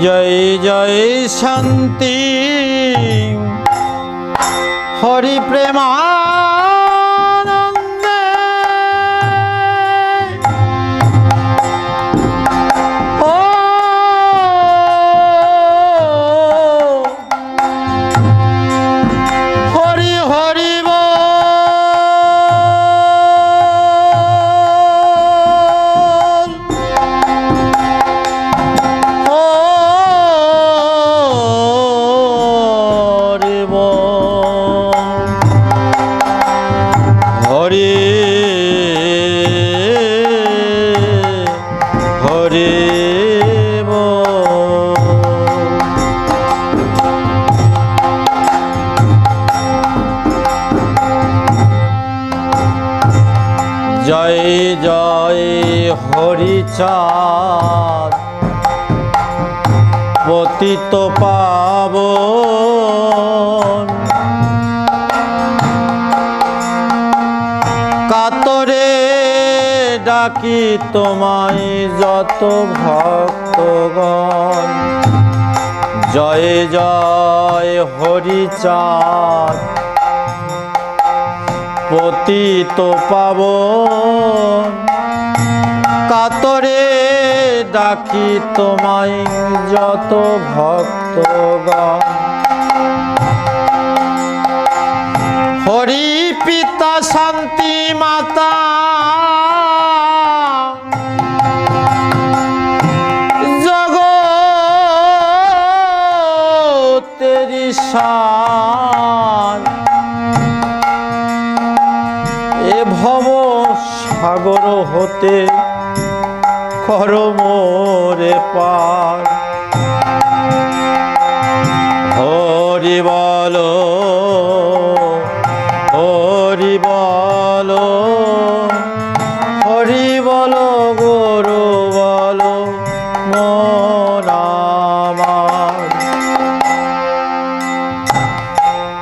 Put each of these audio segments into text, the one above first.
জয় জয় শান্তি। হরি প্রেমানন্দে বল জয় জয় হরিচাঁদ পতিত পাবন। ডাকি তোমায় যত ভক্তগণ। জয় জয় হরিচাঁদ পতিত পাবন। কাতরে ডাকি তোমায় যত ভক্তগণ। হরি পিতা, শান্তি মাতা ভব সাগর হতে, কর মোরে পার। হরি বল হরি বল হরি বল, গুরু বল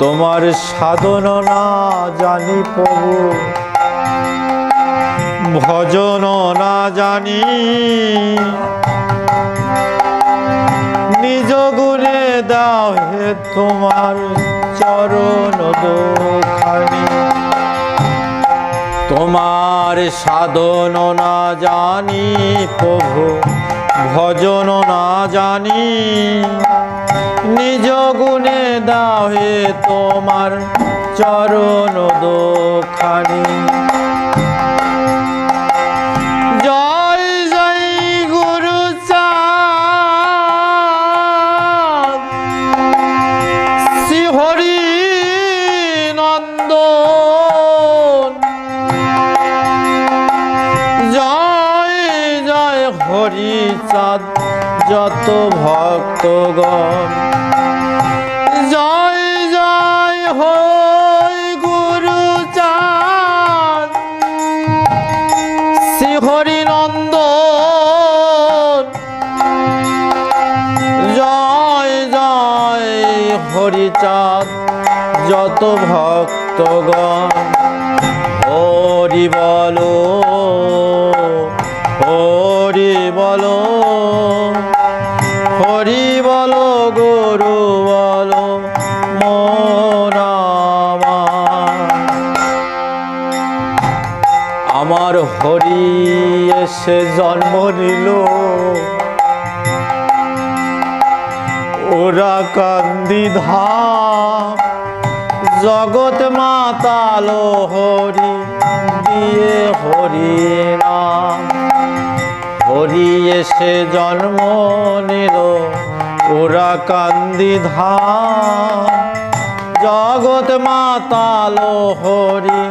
তোমার সাধন না জানি প্রভু ভজন না জানি। নিজ গুণে দাও হে তোমার চরণ দোখানি তোমার সাধন না জানি, প্রভু ভজন না জানি। নিজ গুণে দাও হে তোমার চরণ দোখানি হরি চাঁদ যত ভক্তগণ। জয় জয় হরিনন্দন জয় জয় যত ভক্তগণ। হরি বলো। আমার হরি এসে জন্ম নিল। ওরা কান্দি ধাম, জগৎ মাতালো হরি, দিয়ে হরি নাম। হরি এসে জন্ম নিল, ওরা কান্দি ধাম, জগৎ মাতালো হরি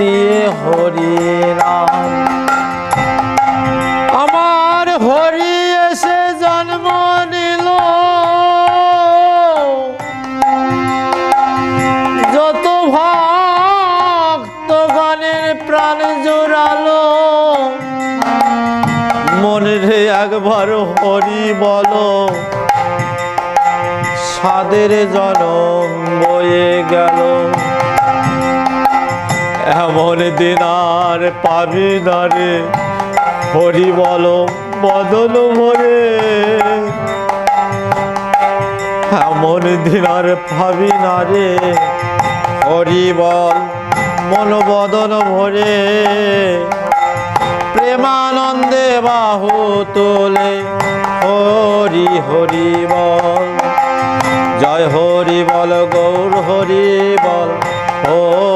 দিয়ে হরি নাম আমার হরি এসে জন্ম নিল। যত ভক্তগণের প্রাণ জোড়ালো মনে রে একবার হরি বলো, সাদের জনম বয়ে গেল। এমন দিন আর পাবি না রে। হরি বল বদন ভরে এমন দিন আর ভাবি না রে। হরি বল, মন বদন ভরে প্রেমানন্দে বাহু তোলে। হরি হরি বল। জয় হরি বল, গৌর হরি বল। হরি